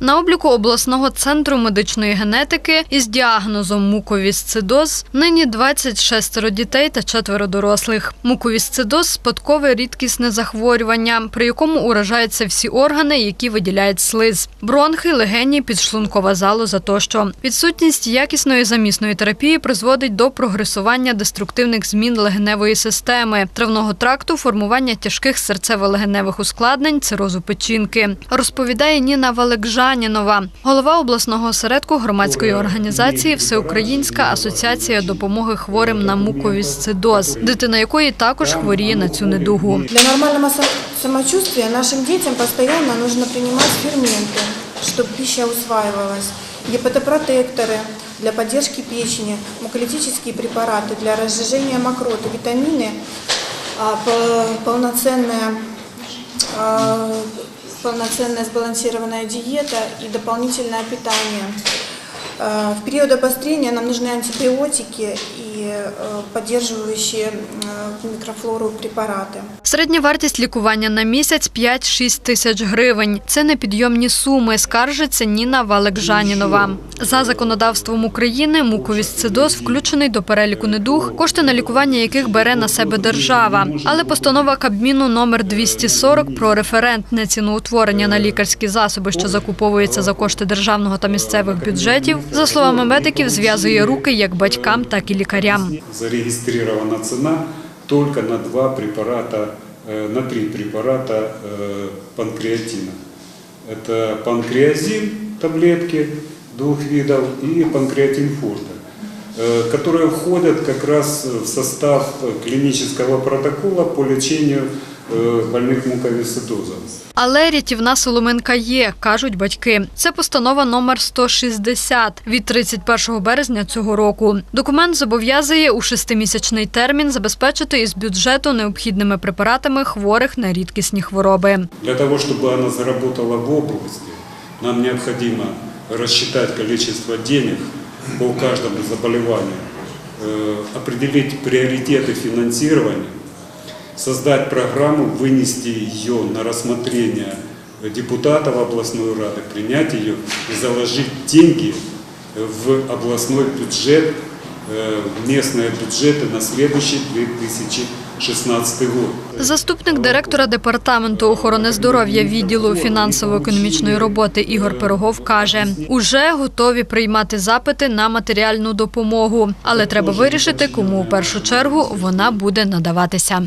На обліку обласного центру медичної генетики із діагнозом муковісцидоз нині 26 дітей та четверо дорослих. Муковісцидоз – спадкове рідкісне захворювання, при якому уражаються всі органи, які виділяють слиз – бронхи, легені, підшлункова залоза тощо. Відсутність якісної замісної терапії призводить до прогресування деструктивних змін легеневої системи, травного тракту, формування тяжких серцево-легеневих ускладнень, цирозу печінки. Розповідає Ніна Валекжанінова, голова обласного осередку громадської організації Всеукраїнська асоціація допомоги хворим на муковісцидоз, дитина якої також хворіє на цю недугу. Для нормального са- самочувствия нашим детям постоянно нужно принимать ферменты, чтобы пища усваивалась, гепатопротекторы для поддержки печени, муколитические препараты для разжижения мокроты, витамины, а, по- полноценная, сбалансированная диета и дополнительное питание. В период обострения нам нужны антибиотики и э, поддерживающие э, микрофлору препараты. Середня вартість лікування на місяць 5-6 тисяч гривень. Це непідйомні суми, скаржиться Ніна Валекжанінова. За законодавством України муковісцидоз включений до переліку недуг, кошти на лікування яких бере на себе держава. Але постанова Кабміну номер 240 про референтне ціноутворення на лікарські засоби, що закуповуються за кошти державного та місцевих бюджетів, за словами медиків, зв'язує руки як батькам, так і лікарям. Зарегистрирована цена только на два препарата, э, на три препарата э, панкреатина. Это панкреазин, таблетки двух видов, и панкреатин фурта, э, которые входят как раз в состав клинического протокола по лечению э, больных муковисцидозом. Але рятівна соломинка є, кажуть батьки. Це постанова номер 160 від 31 березня цього року. Документ зобов'язує у шестимісячний термін забезпечити із бюджету необхідними препаратами хворих на рідкісні хвороби. Для того, чтобы она заработала в области, нам необходимо рассчитать количество денег по каждому заболеванию, э, определить приоритеты финансирования, создать программу, вынести ее на рассмотрение депутатов областной рады, принять ее и заложить деньги в областной бюджет, э, в местные бюджеты на следующий 2016 год. Заступник директора департаменту охорони здоров'я відділу фінансово-економічної роботи Ігор Пирогов каже, уже готові приймати запити на матеріальну допомогу, але треба вирішити, кому у першу чергу вона буде надаватися.